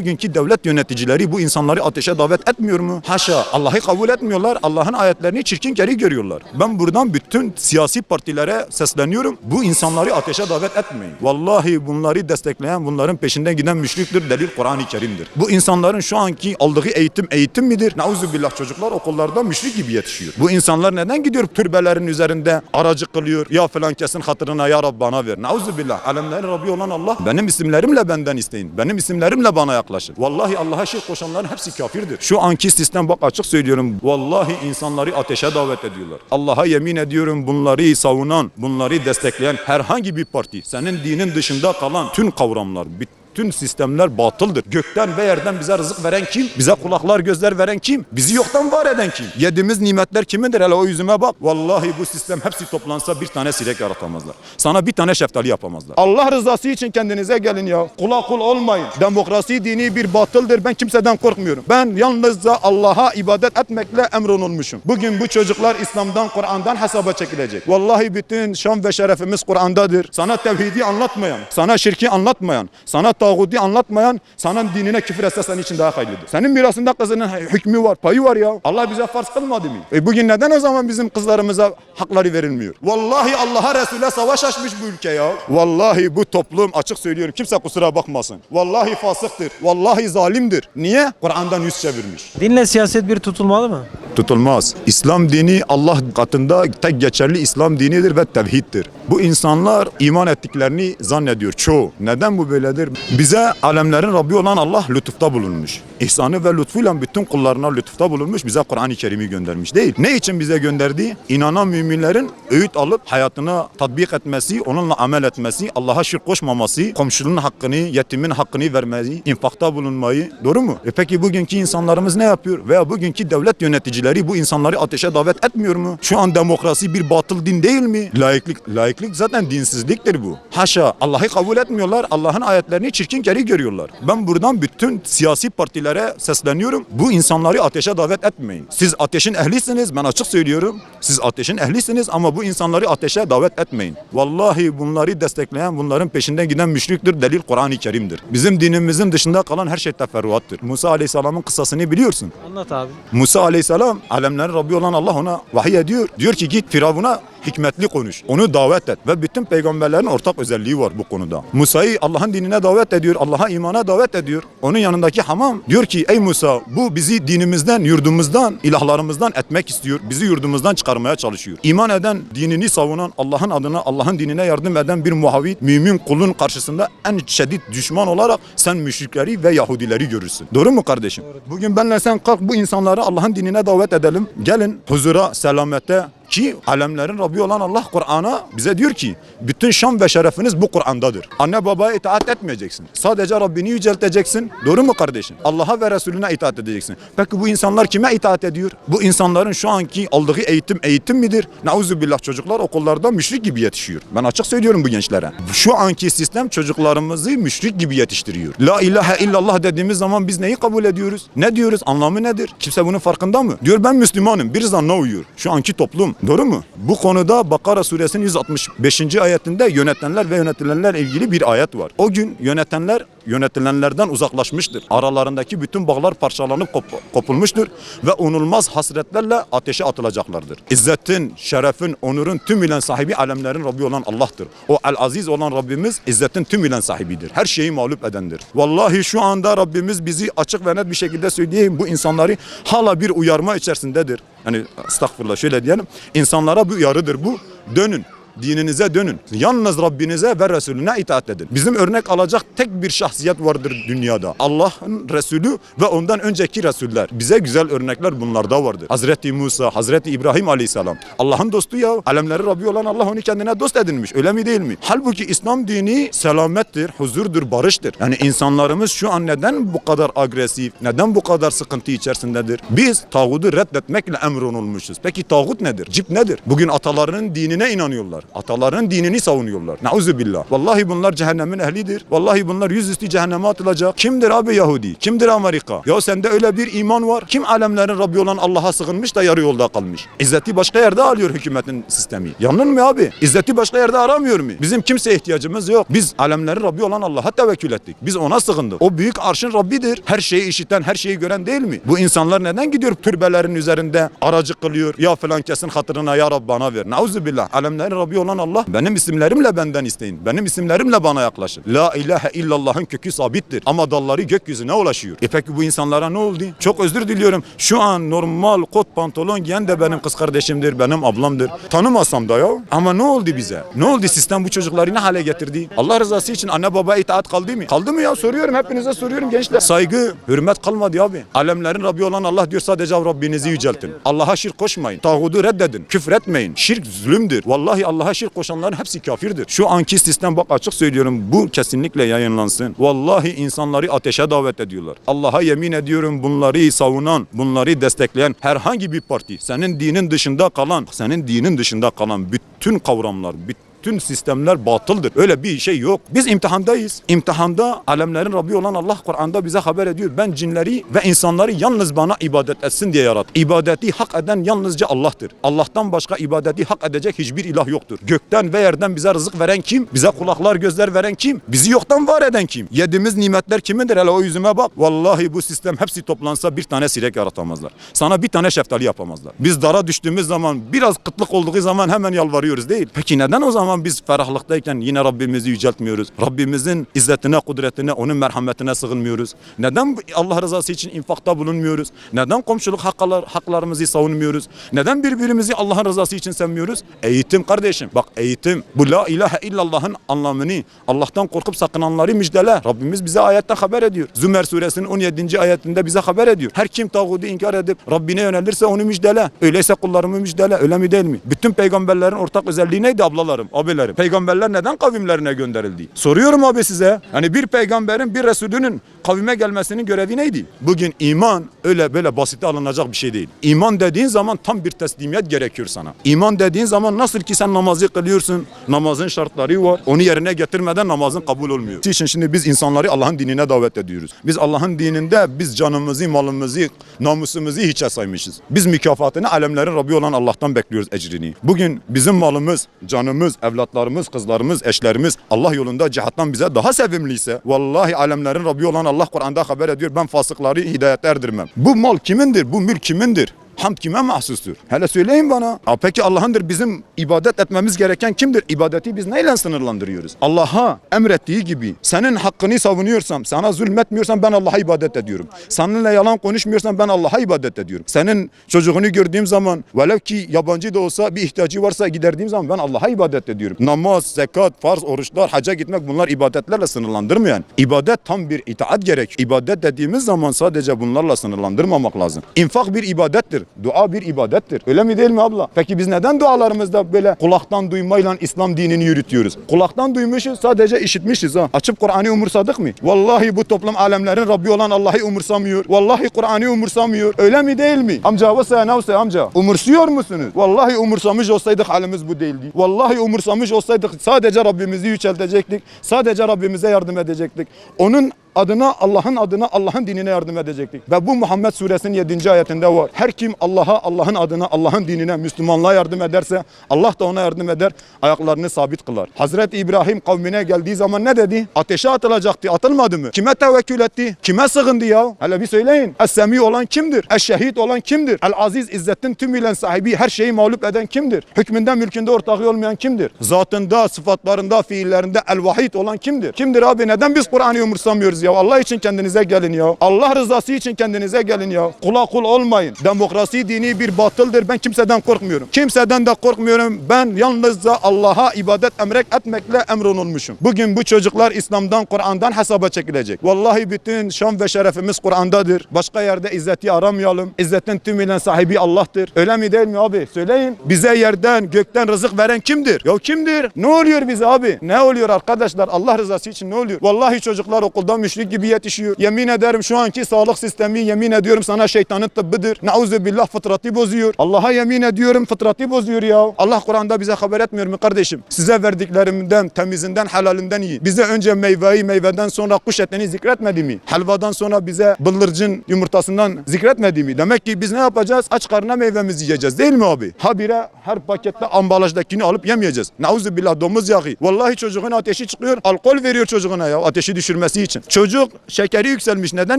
bugünkü devlet yöneticileri bu insanları ateşe davet etmiyor mu? Haşa Allah'ı kabul etmiyorlar. Allah'ın ayetlerini çirkin keri görüyorlar. Ben buradan bütün siyasi partilere sesleniyorum. Bu insanları ateşe davet etmeyin. Vallahi bunları destekleyen, bunların peşinden giden müşriktir. Delil Kur'an-ı Kerim'dir. Bu insanların şu anki aldığı eğitim eğitim midir? Nauzubillah çocuklar okullarda müşrik gibi yetişiyor. Bu insanlar neden gidiyor türbelerin üzerinde aracı kılıyor? Ya falan kesin hatırına ya Rab bana ver. Nauzubillah. Alemlerin Rabbi olan Allah. Benim isimlerimle benden isteyin. Benim isimlerimle bana yaklaşın. Vallahi Allah'a şirk koşanların hepsi kafirdir. Şu anki sistem bak açık söylüyorum. Vallahi insanları ateşe davet ediyorlar. Allah'a yemin ediyorum bunları savunan, bunları destekleyen herhangi bir parti, senin dinin dışında kalan tüm kavramlar, bütün sistemler batıldır. Gökten ve yerden bize rızık veren kim? Bize kulaklar gözler veren kim? Bizi yoktan var eden kim? Yediğimiz nimetler kimindir? Hele o yüzüme bak. Vallahi bu sistem hepsi toplansa bir tane sinek yaratamazlar. Sana bir tane şeftali yapamazlar. Allah rızası için kendinize gelin ya. Kula kul olmayın. Demokrasi dini bir batıldır. Ben kimseden korkmuyorum. Ben yalnızca Allah'a ibadet etmekle emrolunmuşum. Bugün bu çocuklar İslam'dan, Kur'an'dan hesaba çekilecek. Vallahi bütün şan ve şerefimiz Kur'an'dadır. Sana tevhidi anlatmayan, sana şirki anlatmayan, sana tağuti anlatmayan, sana dinine küfür etse senin için daha hayırlıdır. Senin mirasında kızının hükmü var, payı var ya. Allah bize farz kılmadı mı? E bugün neden o zaman bizim kızlarımıza hakları verilmiyor? Vallahi Allah'a Resul'e savaş açmış bu ülke ya. Vallahi bu toplum açık söylüyorum kimse kusura bakmasın. Vallahi fasıktır. Vallahi zalimdir. Niye? Kur'an'dan yüz çevirmiş. Dinle siyaset bir tutulmalı mı? Tutulmaz. İslam dini Allah katında tek geçerli İslam dinidir ve tevhiddir. Bu insanlar iman ettiklerini zannediyor çoğu. Neden bu böyledir? Bize alemlerin Rabbi olan Allah lütufta bulunmuş. İhsanı ve lütfuyla bütün kullarına lütufta bulunmuş. Bize Kur'an-ı Kerim'i göndermiş değil. Ne için bize gönderdi? İnanan müminlerin öğüt alıp hayatına tatbik etmesi, onunla amel etmesi, Allah'a şirk koşmaması, komşunun hakkını, yetimin hakkını vermeyi, infakta bulunmayı. Doğru mu? E peki bugünkü insanlarımız ne yapıyor? Veya bugünkü devlet yöneticileri bu insanları ateşe davet etmiyor mu? Şu an demokrasi bir batıl din değil mi? Laiklik, laiklik zaten dinsizliktir bu. Haşa Allah'ı kabul etmiyorlar. Allah'ın ayetlerini çirkin keri görüyorlar. Ben buradan bütün siyasi partilere sesleniyorum. Bu insanları ateşe davet etmeyin. Siz ateşin ehlisiniz. Ben açık söylüyorum. Siz ateşin ehlisiniz ama bu insanları ateşe davet etmeyin. Vallahi bunları destekleyen, bunların peşinden giden müşriktir. Delil Kur'an-ı Kerim'dir. Bizim dinimizin dışında kalan her şey teferruattır. Musa Aleyhisselam'ın kıssasını biliyorsun. Anlat abi. Musa aleyhisselam alemlerin Rabbi olan Allah ona vahiy ediyor. Diyor ki git Firavun'a hikmetli konuş. Onu davet et. Ve bütün peygamberlerin ortak özelliği var bu konuda. Musa'yı Allah'ın dinine davet ediyor. Allah'a imana davet ediyor. Onun yanındaki hamam diyor ki ey Musa bu bizi dinimizden, yurdumuzdan, ilahlarımızdan etmek istiyor. Bizi yurdumuzdan çıkarmaya çalışıyor. İman eden, dinini savunan, Allah'ın adına, Allah'ın dinine yardım eden bir muhavit, mümin kulun karşısında en şiddet düşman olarak sen müşrikleri ve Yahudileri görürsün. Doğru mu kardeşim? Bugün benle sen kalk bu insanları Allah'ın dinine davet edelim. Gelin huzura, selamete, ki alemlerin Rabbi olan Allah Kur'an'a bize diyor ki bütün şan ve şerefiniz bu Kur'an'dadır. Anne babaya itaat etmeyeceksin. Sadece Rabbini yücelteceksin. Doğru mu kardeşim? Allah'a ve Resulüne itaat edeceksin. Peki bu insanlar kime itaat ediyor? Bu insanların şu anki aldığı eğitim eğitim midir? Nauzubillah çocuklar okullarda müşrik gibi yetişiyor. Ben açık söylüyorum bu gençlere. Şu anki sistem çocuklarımızı müşrik gibi yetiştiriyor. La ilahe illallah dediğimiz zaman biz neyi kabul ediyoruz? Ne diyoruz? Anlamı nedir? Kimse bunun farkında mı? Diyor ben Müslümanım. Bir zanna uyuyor. Şu anki toplum. Doğru mu? Bu konuda Bakara suresinin 165. ayetinde yönetenler ve yönetilenler ilgili bir ayet var. O gün yönetenler yönetilenlerden uzaklaşmıştır. Aralarındaki bütün bağlar parçalanıp kop- kopulmuştur ve unulmaz hasretlerle ateşe atılacaklardır. İzzetin, şerefin, onurun tümüyle sahibi alemlerin Rabbi olan Allah'tır. O el-aziz olan Rabbimiz izzetin tümüyle sahibidir. Her şeyi mağlup edendir. Vallahi şu anda Rabbimiz bizi açık ve net bir şekilde söyleyeyim bu insanları hala bir uyarma içerisindedir. Yani estağfurullah şöyle diyelim. İnsanlara bu uyarıdır bu. Dönün. Dininize dönün. Yalnız Rabbinize ve Resulüne itaat edin. Bizim örnek alacak tek bir şahsiyet vardır dünyada. Allah'ın Resulü ve ondan önceki Resuller. Bize güzel örnekler bunlarda vardır. Hazreti Musa, Hazreti İbrahim Aleyhisselam. Allah'ın dostu ya. Alemleri Rabbi olan Allah onu kendine dost edinmiş. Öyle mi değil mi? Halbuki İslam dini selamettir, huzurdur, barıştır. Yani insanlarımız şu an neden bu kadar agresif, neden bu kadar sıkıntı içerisindedir? Biz tağutu reddetmekle emrolunmuşuz. Peki tağut nedir? Cip nedir? Bugün atalarının dinine inanıyorlar. Ataların dinini savunuyorlar. Nauzu billah. Vallahi bunlar cehennemin ehlidir. Vallahi bunlar yüzüstü cehenneme atılacak. Kimdir abi Yahudi? Kimdir Amerika? Ya sende öyle bir iman var. Kim alemlerin Rabbi olan Allah'a sığınmış da yarı yolda kalmış? İzzeti başka yerde alıyor hükümetin sistemi. Yanlış mı abi? İzzeti başka yerde aramıyor mu? Bizim kimseye ihtiyacımız yok. Biz alemlerin Rabbi olan Allah'a tevekkül ettik. Biz ona sığındık. O büyük arşın Rabbidir. Her şeyi işiten, her şeyi gören değil mi? Bu insanlar neden gidiyor türbelerin üzerinde aracı kılıyor? Ya falan kesin hatırına ya Rabbi bana ver. Nauzu billah. Alemlerin Rabbi olan Allah. Benim isimlerimle benden isteyin. Benim isimlerimle bana yaklaşın. La ilahe illallah'ın kökü sabittir. Ama dalları gökyüzüne ulaşıyor. E peki bu insanlara ne oldu? Çok özür diliyorum. Şu an normal kot pantolon giyen de benim kız kardeşimdir, benim ablamdır. Tanımasam da ya. Ama ne oldu bize? Ne oldu sistem bu çocukları ne hale getirdi? Allah rızası için anne baba itaat kaldı mı? Kaldı mı ya? Soruyorum hepinize soruyorum gençler. Saygı, hürmet kalmadı abi. Alemlerin Rabbi olan Allah diyor sadece Rabbinizi yüceltin. Allah'a şirk koşmayın. Tağudu reddedin. Küfretmeyin. Şirk zulümdür. Vallahi Allah'a şirk koşanların hepsi kafirdir. Şu anki sistem bak açık söylüyorum bu kesinlikle yayınlansın. Vallahi insanları ateşe davet ediyorlar. Allah'a yemin ediyorum bunları savunan, bunları destekleyen herhangi bir parti, senin dinin dışında kalan, senin dinin dışında kalan bütün kavramlar, bütün sistemler batıldır. Öyle bir şey yok. Biz imtihandayız. İmtihanda alemlerin Rabbi olan Allah Kur'an'da bize haber ediyor. Ben cinleri ve insanları yalnız bana ibadet etsin diye yarattım. İbadeti hak eden yalnızca Allah'tır. Allah'tan başka ibadeti hak edecek hiçbir ilah yoktur. Gökten ve yerden bize rızık veren kim? Bize kulaklar gözler veren kim? Bizi yoktan var eden kim? Yediğimiz nimetler kimindir? Hele o yüzüme bak. Vallahi bu sistem hepsi toplansa bir tane sirek yaratamazlar. Sana bir tane şeftali yapamazlar. Biz dara düştüğümüz zaman biraz kıtlık olduğu zaman hemen yalvarıyoruz değil. Peki neden o zaman biz ferahlıktayken yine Rabbimizi yüceltmiyoruz? Rabbimizin izzetine, kudretine, onun merhametine sığınmıyoruz? Neden Allah rızası için infakta bulunmuyoruz? Neden komşuluk haklar, haklarımızı savunmuyoruz? Neden birbirimizi Allah'ın rızası için sevmiyoruz? Eğitim kardeşim. Bak eğitim. Bu la ilahe illallah'ın anlamını Allah'tan korkup sakınanları müjdele. Rabbimiz bize ayette haber ediyor. Zümer suresinin 17. ayetinde bize haber ediyor. Her kim tağutu inkar edip Rabbine yönelirse onu müjdele. Öyleyse kullarımı müjdele. Öyle mi değil mi? Bütün peygamberlerin ortak özelliği neydi ablalarım, abilerim? Peygamberler neden kavimlerine gönderildi? Soruyorum abi size. Hani bir peygamberin, bir resulünün kavime gelmesinin görevi neydi? Bugün iman öyle böyle basite alınacak bir şey değil. İman dediğin zaman tam bir teslimiyet gerekiyor sana. İman dediğin zaman nasıl ki sen namazı kılıyorsun, namazın şartları var. Onu yerine getirmeden namazın kabul olmuyor. İçin şimdi biz insanları Allah'ın dinine davet ediyoruz. Biz Allah'ın dininde biz canımızı, malımızı, namusumuzu hiçe saymışız. Biz mükafatını alemlerin Rabbi olan Allah'tan bekliyoruz ecrini. Bugün bizim malımız, canımız, evlatlarımız, kızlarımız, eşlerimiz Allah yolunda cihattan bize daha sevimliyse vallahi alemlerin Rabbi olan Allah Kur'an'da haber ediyor ben fasıkları hidayete erdirmem. Bu mal kimindir? Bu mülk kimindir? Hamd kime mahsustur? Hele söyleyin bana. Ha, peki Allah'ındır bizim ibadet etmemiz gereken kimdir? İbadeti biz neyle sınırlandırıyoruz? Allah'a emrettiği gibi senin hakkını savunuyorsam, sana zulmetmiyorsam ben Allah'a ibadet ediyorum. Seninle yalan konuşmuyorsam ben Allah'a ibadet ediyorum. Senin çocuğunu gördüğüm zaman velev ki yabancı da olsa bir ihtiyacı varsa giderdiğim zaman ben Allah'a ibadet ediyorum. Namaz, zekat, farz, oruçlar, hacca gitmek bunlar ibadetlerle sınırlandırmayan. İbadet tam bir itaat gerek. İbadet dediğimiz zaman sadece bunlarla sınırlandırmamak lazım. İnfak bir ibadettir. Dua bir ibadettir. Öyle mi değil mi abla? Peki biz neden dualarımızda böyle kulaktan duymayla İslam dinini yürütüyoruz? Kulaktan duymuşuz sadece işitmişiz ha. Açıp Kur'an'ı umursadık mı? Vallahi bu toplum alemlerin Rabbi olan Allah'ı umursamıyor. Vallahi Kur'an'ı umursamıyor. Öyle mi değil mi? Amca vasa navse amca. Umursuyor musunuz? Vallahi umursamış olsaydık halimiz bu değildi. Vallahi umursamış olsaydık sadece Rabbimizi yüceltecektik. Sadece Rabbimize yardım edecektik. Onun adına Allah'ın adına Allah'ın dinine yardım edecektik. Ve bu Muhammed suresinin 7. ayetinde var. Her kim Allah'a, Allah'ın adına, Allah'ın dinine, Müslümanlığa yardım ederse Allah da ona yardım eder, ayaklarını sabit kılar. Hazreti İbrahim kavmine geldiği zaman ne dedi? Ateşe atılacaktı, atılmadı mı? Kime tevekkül etti? Kime sığındı ya? Hele bir söyleyin. Es-Semi olan kimdir? Es-Şehit olan kimdir? El-Aziz İzzettin tümüyle sahibi her şeyi mağlup eden kimdir? Hükmünde mülkünde ortağı olmayan kimdir? Zatında, sıfatlarında, fiillerinde el-Vahid olan kimdir? Kimdir abi? Neden biz Kur'an'ı umursamıyoruz ya? Allah için kendinize gelin ya. Allah rızası için kendinize gelin ya. Kula kul olmayın. Demokrasi dini bir batıldır. Ben kimseden korkmuyorum. Kimseden de korkmuyorum. Ben yalnızca Allah'a ibadet emrek etmekle emrolunmuşum. Bugün bu çocuklar İslam'dan, Kur'an'dan hesaba çekilecek. Vallahi bütün şan ve şerefimiz Kur'an'dadır. Başka yerde izzeti aramayalım. İzzetin tümüyle sahibi Allah'tır. Öyle mi değil mi abi? Söyleyin. Bize yerden, gökten rızık veren kimdir? Ya kimdir? Ne oluyor bize abi? Ne oluyor arkadaşlar? Allah rızası için ne oluyor? Vallahi çocuklar okulda müşrik gibi yetişiyor. Yemin ederim şu anki sağlık sistemi yemin ediyorum sana şeytanın tıbbıdır. Nauzu billah fıtratı bozuyor. Allah'a yemin ediyorum fıtratı bozuyor ya. Allah Kur'an'da bize haber etmiyor mu kardeşim? Size verdiklerimden, temizinden, helalinden iyi. Bize önce meyveyi, meyveden sonra kuş etini zikretmedi mi? Helvadan sonra bize bıldırcın yumurtasından zikretmedi mi? Demek ki biz ne yapacağız? Aç karnına meyvemizi yiyeceğiz değil mi abi? Habire her pakette ambalajdakini alıp yemeyeceğiz. Nauzu billah domuz yağı. Vallahi çocuğun ateşi çıkıyor. Alkol veriyor çocuğuna ya ateşi düşürmesi için. Çocuk şekeri yükselmiş. Neden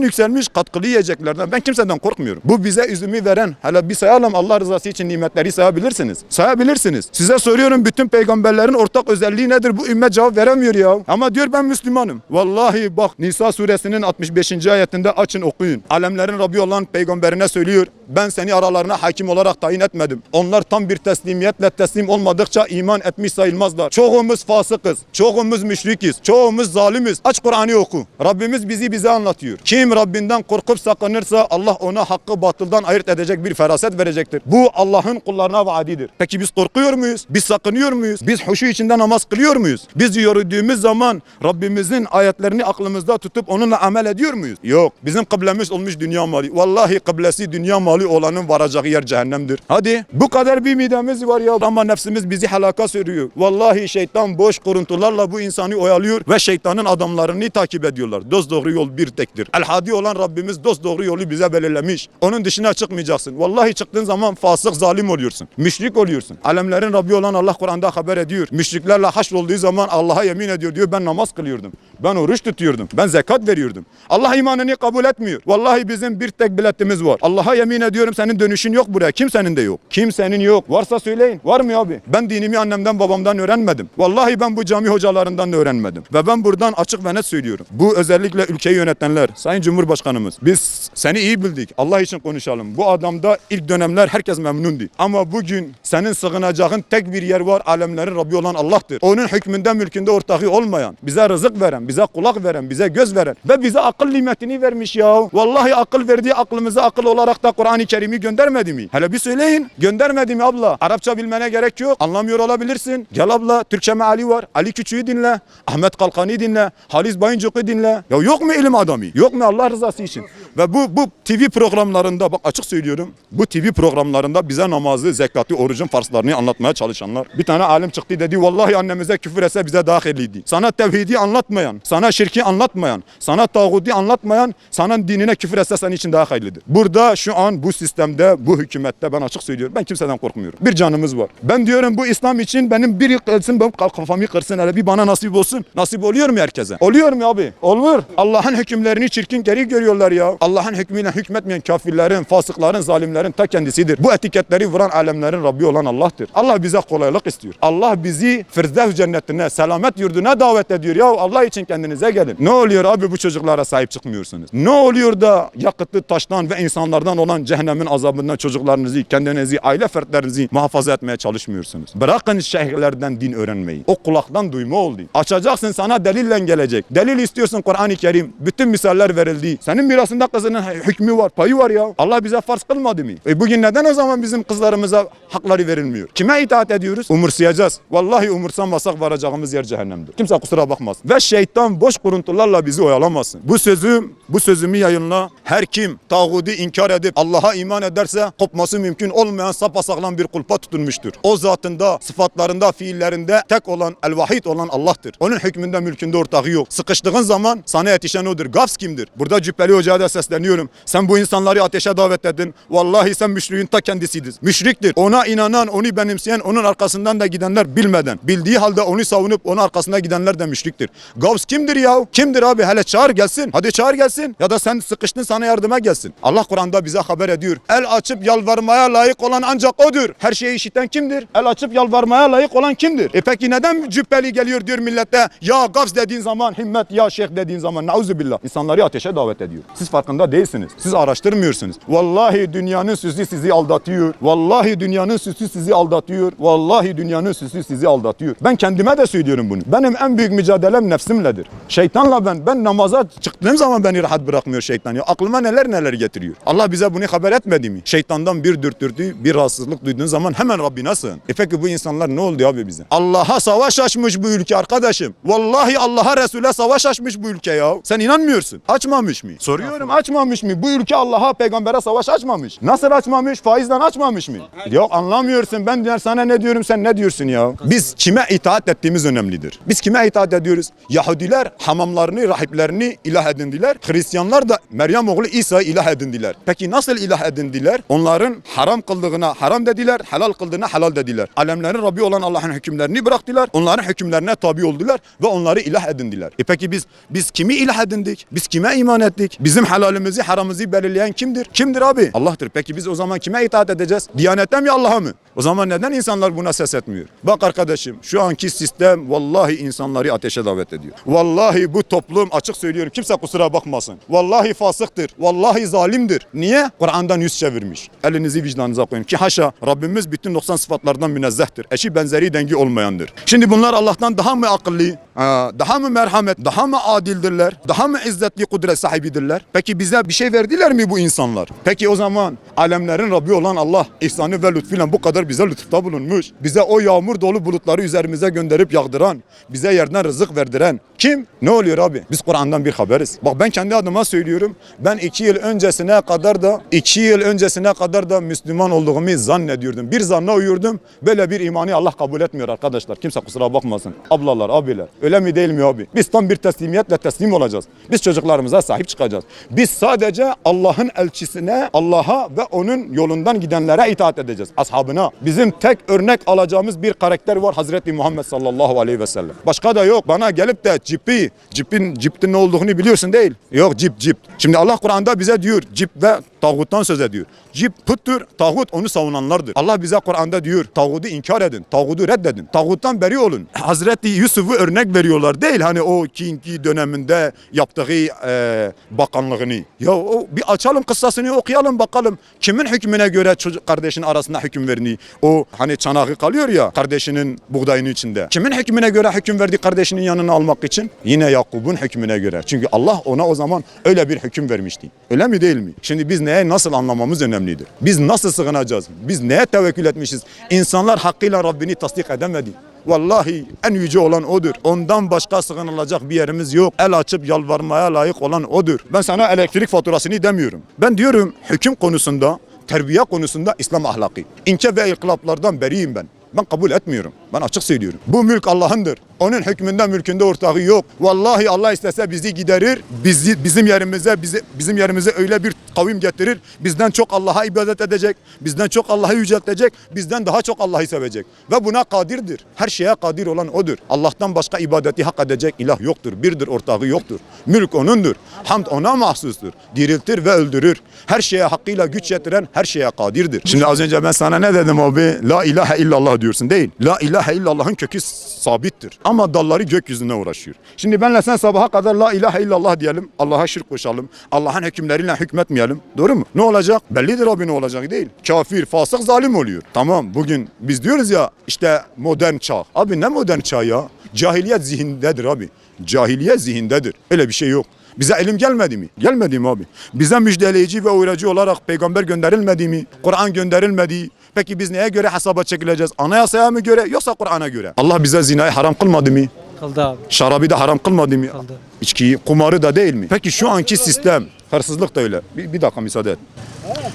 yükselmiş? Katkılı yiyeceklerden. Ben kimseden korkmuyorum. Bu bize üzümü veren. Hele bir sayalım Allah rızası için nimetleri sayabilirsiniz. Sayabilirsiniz. Size soruyorum bütün peygamberlerin ortak özelliği nedir? Bu ümmet cevap veremiyor ya. Ama diyor ben Müslümanım. Vallahi bak Nisa suresinin 65. ayetinde açın okuyun. Alemlerin Rabbi olan peygamberine söylüyor. Ben seni aralarına hakim olarak tayin etmedim. Onlar tam bir teslimiyetle teslim olmadıkça iman etmiş sayılmazlar. Çoğumuz fasıkız. Çoğumuz müşrikiz. Çoğumuz zalimiz. Aç Kur'an'ı oku. Rabbimiz bizi bize anlatıyor. Kim Rabbinden korkup sakınırsa Allah ona hakkı batıldan ayırt edecek bir feraset verecektir. Bu Allah'ın kullarına vaadidir. Peki biz korkuyor muyuz? Biz sakınıyor muyuz? Biz huşu içinde namaz kılıyor muyuz? Biz yürüdüğümüz zaman Rabbimizin ayetlerini aklımızda tutup onunla amel ediyor muyuz? Yok. Bizim kıblemiz olmuş dünya mali. Vallahi kıblesi dünya mali olanın varacağı yer cehennemdir. Hadi bu kadar bir midemiz var ya ama nefsimiz bizi helaka sürüyor. Vallahi şeytan boş kuruntularla bu insanı oyalıyor ve şeytanın adamlarını takip ediyorlar. Dost doğru yol bir tektir. El hadi olan Rabbimiz dost doğru yolu bize belirlemiş. Onun dışına çıkmayacaksın. Vallahi çıktığın zaman fasık zalim oluyorsun. Müşrik oluyorsun. Alemlerin Rabbi olan Allah Kur'an'da haber ediyor. Müşriklerle haşr olduğu zaman Allah'a yemin ediyor diyor ben namaz kılıyordum. Ben oruç tutuyordum. Ben zekat veriyordum. Allah imanını kabul etmiyor. Vallahi bizim bir tek biletimiz var. Allah'a yemin ediyorum senin dönüşün yok buraya. Kimsenin de yok. Kimsenin yok. Varsa söyleyin. Var mı abi? Ben dinimi annemden babamdan öğrenmedim. Vallahi ben bu cami hocalarından da öğrenmedim. Ve ben buradan açık ve net söylüyorum. Bu özellikle ülkeyi yönetenler, Sayın Cumhurbaşkanımız. Biz seni iyi bildik. Allah için konuşalım. Bu adamda ilk dönemler herkes memnundu. Ama bugün senin sığınacağın tek bir yer var. Alemlerin Rabbi olan Allah'tır. Onun hükmünde mülkünde ortağı olmayan, bize rızık veren, bize kulak veren, bize göz veren ve bize akıl nimetini vermiş ya. Vallahi akıl verdiği aklımıza akıl olarak da Kur'an-ı Kerim'i göndermedi mi? Hele bir söyleyin. Göndermedi mi abla? Arapça bilmene gerek yok. Anlamıyor olabilirsin. Gel abla Türkçe meali var. Ali Küçüğü dinle. Ahmet Kalkan'ı dinle. Halis Bayıncık'ı dinle. Ya yok mu ilim adamı? Yok mu Allah rızası için? Ve bu bu TV programlarında bak açık söylüyorum. Bu TV programlarında bize namazı, zekatı, orucun farzlarını anlatmaya çalışanlar. Bir tane alim çıktı dedi vallahi annemize küfür etse bize dahiliydi. Sana tevhidi anlatmayan, sana şirki anlatmayan, sana tağuti anlatmayan, sana dinine küfür etse senin için daha hayırlıdır. Burada şu an bu sistemde, bu hükümette ben açık söylüyorum. Ben kimseden korkmuyorum. Bir canımız var. Ben diyorum bu İslam için benim bir kılsın, benim kafamı kırsın hele bir bana nasip olsun. Nasip oluyor mu herkese? Oluyor mu abi? Olur. Allah'ın hükümlerini çirkin geri görüyorlar ya. Allah'ın hükmüyle hükmetmeyen kafirlerin, fasıkların, zalimlerin ta kendisidir. Bu etiketleri vuran alemlerin Rabbi olan Allah'tır. Allah bize kolaylık istiyor. Allah bizi Firdevs cennetine, selamet yurduna davet ediyor. Ya Allah için kendinize gelin. Ne oluyor abi bu çocuklara sahip çıkmıyorsunuz? Ne oluyor da yakıtlı taştan ve insanlardan olan cehennemin azabından çocuklarınızı, kendinizi, aile fertlerinizi muhafaza etmeye çalışmıyorsunuz? Bırakın şeyhlerden din öğrenmeyi. O kulaktan duyma oldu. Açacaksın sana delille gelecek. Delil istiyorsun Kur'an-ı Kerim. Bütün misaller verildi. Senin mirasında kızının hükmü var, payı var ya. Allah bize farz kılmadı mı? E bugün neden o zaman bizim kızlarımıza hakları verilmiyor? Kime itaat ediyoruz? Umursayacağız. Vallahi umursamazsak varacağımız yer cehennemdir. Kimse kusura bakmaz. Ve şeytan boş kuruntularla bizi oyalamasın. Bu sözü, bu sözümü yayınla. Her kim tağudu inkar edip Allah'a iman ederse kopması mümkün olmayan sapasağlam bir kulpa tutunmuştur. O zatında, sıfatlarında, fiillerinde tek olan, el-vahid olan Allah'tır. Onun hükmünde, mülkünde ortağı yok. Sıkıştığın zaman sana yetişen odur. Gafs kimdir? Burada Cübbeli Hoca'ya da sesleniyorum. Sen bu insanları ateşe davet edin. Vallahi sen müşriğin ta kendisidir. Müşriktir. Ona inanan, onu benimseyen, onun arkasından da gidenler bilmeden. Bildiği halde onu savunup onun arkasına gidenler de müşriktir. Gavs kimdir ya? Kimdir abi? Hele çağır gelsin. Hadi çağır gelsin. Ya da sen sıkıştın sana yardıma gelsin. Allah Kur'an'da bize haber ediyor. El açıp yalvarmaya layık olan ancak odur. Her şeyi işiten kimdir? El açıp yalvarmaya layık olan kimdir? E peki neden cübbeli geliyor diyor millete? Ya Gavs dediğin zaman himmet ya şeyh dediğin zaman nauzubillah. İnsanları ateşe davet ediyor. Siz farkında farkında değilsiniz. Siz araştırmıyorsunuz. Vallahi dünyanın süsü sizi aldatıyor. Vallahi dünyanın süsü sizi aldatıyor. Vallahi dünyanın süsü sizi aldatıyor. Ben kendime de söylüyorum bunu. Benim en büyük mücadelem nefsimledir. Şeytanla ben. Ben namaza çıktığım zaman beni rahat bırakmıyor şeytan. Ya aklıma neler neler getiriyor. Allah bize bunu haber etmedi mi? Şeytandan bir dürtürdü, bir rahatsızlık duyduğun zaman hemen Rabbine sığın. E peki bu insanlar ne oldu abi bize? Allah'a savaş açmış bu ülke arkadaşım. Vallahi Allah'a Resul'e savaş açmış bu ülke ya. Sen inanmıyorsun. Açmamış mı? Soruyorum açmamış mı? Bu ülke Allah'a peygambere savaş açmamış. Nasıl açmamış? Faizden açmamış mı? Yok anlamıyorsun. Ben diyor sana ne diyorum sen ne diyorsun ya? Biz kime itaat ettiğimiz önemlidir. Biz kime itaat ediyoruz? Yahudiler hamamlarını, rahiplerini ilah edindiler. Hristiyanlar da Meryem oğlu İsa'yı ilah edindiler. Peki nasıl ilah edindiler? Onların haram kıldığına haram dediler, helal kıldığına helal dediler. Alemlerin Rabbi olan Allah'ın hükümlerini bıraktılar. Onların hükümlerine tabi oldular ve onları ilah edindiler. E peki biz biz kimi ilah edindik? Biz kime iman ettik? Bizim helalimizi, haramımızı belirleyen kimdir? Kimdir abi? Allah'tır. Peki biz o zaman kime itaat edeceğiz? Diyanetten mi Allah'a mı? O zaman neden insanlar buna ses etmiyor? Bak arkadaşım şu anki sistem vallahi insanları ateşe davet ediyor. Vallahi bu toplum açık söylüyorum kimse kusura bakmasın. Vallahi fasıktır. Vallahi zalimdir. Niye? Kur'an'dan yüz çevirmiş. Elinizi vicdanınıza koyun ki haşa Rabbimiz bütün 90 sıfatlardan münezzehtir. Eşi benzeri dengi olmayandır. Şimdi bunlar Allah'tan daha mı akıllı? Ha, Daha mı merhamet? Daha mı adildirler? Daha mı izzetli kudret sahibidirler? Peki bize bir şey verdiler mi bu insanlar? Peki o zaman alemlerin Rabbi olan Allah ihsanı ve lütfuyla bu kadar bize lütufta bulunmuş. Bize o yağmur dolu bulutları üzerimize gönderip yağdıran, bize yerden rızık verdiren kim? Ne oluyor abi? Biz Kur'an'dan bir haberiz. Bak ben kendi adıma söylüyorum. Ben iki yıl öncesine kadar da iki yıl öncesine kadar da Müslüman olduğumu zannediyordum. Bir zanna uyurdum. Böyle bir imanı Allah kabul etmiyor arkadaşlar. Kimse kusura bakmasın. Ablalar, abiler. Öyle mi değil mi abi? Biz tam bir teslimiyetle teslim olacağız. Biz çocuklarımıza sahip çıkacağız. Biz sadece Allah'ın elçisine, Allah'a ve onun yolundan gidenlere itaat edeceğiz. Ashabına. Bizim tek örnek alacağımız bir karakter var Hazreti Muhammed sallallahu aleyhi ve sellem. Başka da yok. Bana gelip de cipi, cipin, ciptin ne olduğunu biliyorsun değil. Yok cip cip. Şimdi Allah Kur'an'da bize diyor cip ve tağuttan söz ediyor. Cip puttur, tağut onu savunanlardır. Allah bize Kur'an'da diyor tağutu inkar edin, tağutu reddedin. Tağuttan beri olun. Hazreti Yusuf'u örnek veriyorlar değil hani o kinki döneminde yaptığı e, bakanlığını. Ya o bir açalım kıssasını okuyalım bakalım. Kimin hükmüne göre çocuk kardeşin arasında hüküm verni? O hani çanağı kalıyor ya kardeşinin buğdayının içinde. Kimin hükmüne göre hüküm verdi kardeşinin yanına almak için? Yine Yakub'un hükmüne göre. Çünkü Allah ona o zaman öyle bir hüküm vermişti. Öyle mi değil mi? Şimdi biz neye nasıl anlamamız önemlidir. Biz nasıl sığınacağız? Biz neye tevekkül etmişiz? İnsanlar hakkıyla Rabbini tasdik edemedi. Vallahi en yüce olan odur. Ondan başka sığınılacak bir yerimiz yok. El açıp yalvarmaya layık olan odur. Ben sana elektrik faturasını demiyorum. Ben diyorum hüküm konusunda, terbiye konusunda İslam ahlakı. İnke ve inkılaplardan beriyim ben. Ben kabul etmiyorum. Ben açık söylüyorum. Bu mülk Allah'ındır. Onun hükmünde mülkünde ortağı yok. Vallahi Allah istese bizi giderir. Bizi bizim yerimize bizi, bizim yerimize öyle bir kavim getirir. Bizden çok Allah'a ibadet edecek. Bizden çok Allah'ı yüceltecek. Bizden daha çok Allah'ı sevecek. Ve buna kadirdir. Her şeye kadir olan odur. Allah'tan başka ibadeti hak edecek ilah yoktur. Birdir ortağı yoktur. Mülk onundur. Hamd ona mahsustur. Diriltir ve öldürür. Her şeye hakkıyla güç yetiren her şeye kadirdir. Şimdi az önce ben sana ne dedim abi? La ilahe illallah diyorsun değil. La ilahe illallah'ın kökü sabittir. Ama dalları gökyüzüne uğraşıyor. Şimdi benle sen sabaha kadar la ilahe illallah diyelim. Allah'a şirk koşalım. Allah'ın hükümleriyle hükmetmeyelim. Doğru mu? Ne olacak? Bellidir abi ne olacak değil. Kafir, fasık, zalim oluyor. Tamam bugün biz diyoruz ya işte modern çağ. Abi ne modern çağ ya? Cahiliyet zihindedir abi. Cahiliyet zihindedir. Öyle bir şey yok. Bize ilim gelmedi mi? Gelmedi mi abi? Bize müjdeleyici ve uyarıcı olarak peygamber gönderilmedi mi? Kur'an gönderilmedi. Peki biz neye göre hesaba çekileceğiz? Anayasaya mı göre yoksa Kur'an'a göre? Allah bize zinayı haram kılmadı mı? Kıldı abi. Şarabı da haram kılmadı mı? Kıldı. İçkiyi, kumarı da değil mi? Peki şu anki sistem, hırsızlık da öyle. Bir, bir dakika müsaade et.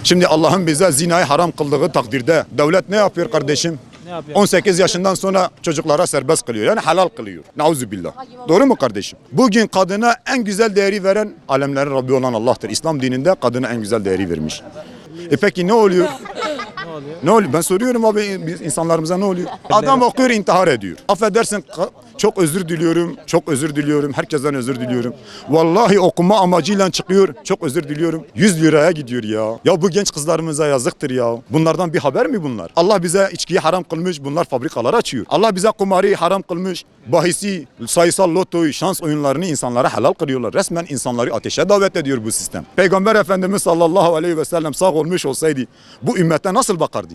Şimdi Allah'ın bize zinayı haram kıldığı takdirde devlet ne yapıyor kardeşim? Ne yapıyor? 18 yaşından sonra çocuklara serbest kılıyor. Yani halal kılıyor. Nauzubillah. Doğru mu kardeşim? Bugün kadına en güzel değeri veren alemlerin Rabbi olan Allah'tır. İslam dininde kadına en güzel değeri vermiş. E peki ne oluyor? Ne oluyor? Ne oluyor? Ben soruyorum abi biz insanlarımıza ne oluyor? Adam okuyor intihar ediyor. Affedersin Çok özür diliyorum. Çok özür diliyorum. Herkesten özür diliyorum. Vallahi okuma amacıyla çıkıyor. Çok özür diliyorum. 100 liraya gidiyor ya. Ya bu genç kızlarımıza yazıktır ya. Bunlardan bir haber mi bunlar? Allah bize içkiyi haram kılmış. Bunlar fabrikalar açıyor. Allah bize kumarı haram kılmış. Bahisi, sayısal lotoyu, şans oyunlarını insanlara helal kılıyorlar. Resmen insanları ateşe davet ediyor bu sistem. Peygamber Efendimiz sallallahu aleyhi ve sellem sağ olmuş olsaydı bu ümmete nasıl bakardı?